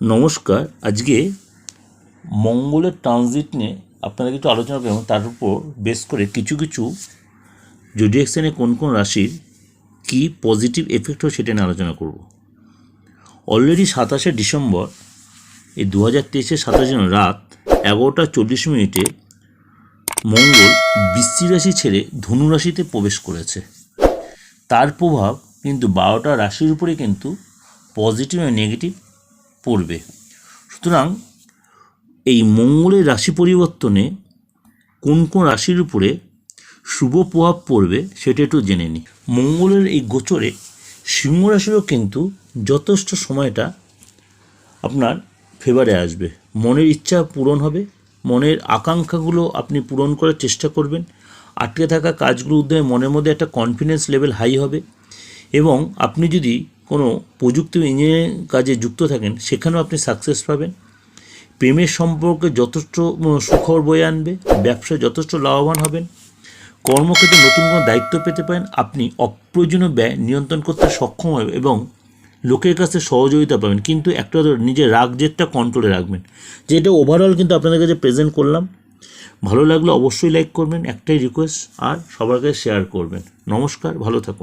নমস্কার, আজকে মঙ্গলের ট্রানজিট নিয়ে আপনারা কিছু আলোচনা করবেন তার উপর বেশ করে কিছু কিছু জোডিয়াকশানে কোন কোন রাশির কী পজিটিভ এফেক্ট হয় সেটা নিয়ে আলোচনা করব। অলরেডি সাতাশে ডিসেম্বর, এই দু হাজার তেইশের সাতাশে রাত এগারোটা চল্লিশ মিনিটে মঙ্গল বৃষ্টি রাশি ছেড়ে ধনু রাশিতে প্রবেশ করেছে। তার প্রভাব কিন্তু বারোটা রাশির উপরে কিন্তু পজিটিভ আর নেগেটিভ পড়বে। সুতরাং এই মঙ্গলের রাশি পরিবর্তনে কোন কোন রাশির উপরে শুভ প্রভাব পড়বে সেটা একটু জেনে নিই। মঙ্গলের এই গোচরে সিংহ রাশিরও কিন্তু যথেষ্ট সময়টা আপনার ফেভারে আসবে। মনের ইচ্ছা পূরণ হবে, মনের আকাঙ্ক্ষাগুলো আপনি পূরণ করার চেষ্টা করবেন, আটকে থাকা কাজগুলো উদ্যমে মনের মধ্যে একটা কনফিডেন্স লেভেল হাই হবে। এবং আপনি যদি কোনো প্রযুক্তি ইঞ্জিনিয়ারিং কাজে যুক্ত থাকেন, সেখানেও আপনি সাকসেস পাবেন। প্রেমের সম্পর্কে যথেষ্ট সুখবর বয়ে আনবে, ব্যবসায় যথেষ্ট লাভবান হবেন। কর্মক্ষেত্রে নতুন কোনো দায়িত্ব পেতে পারেন। আপনি অপ্রয়োজনীয় ব্যয় নিয়ন্ত্রণ করতে সক্ষম হবে এবং লোকের কাছে সহযোগিতা পাবেন। কিন্তু একটা নিজের রাগ জেদটা কন্ট্রোলে রাখবেন। যেটা ওভারঅল কিন্তু আপনাদের কাছে প্রেজেন্ট করলাম। ভালো লাগলে অবশ্যই লাইক করবেন, একটাই রিকোয়েস্ট আর সবার কাছে শেয়ার করবেন। নমস্কার, ভালো থাকুন।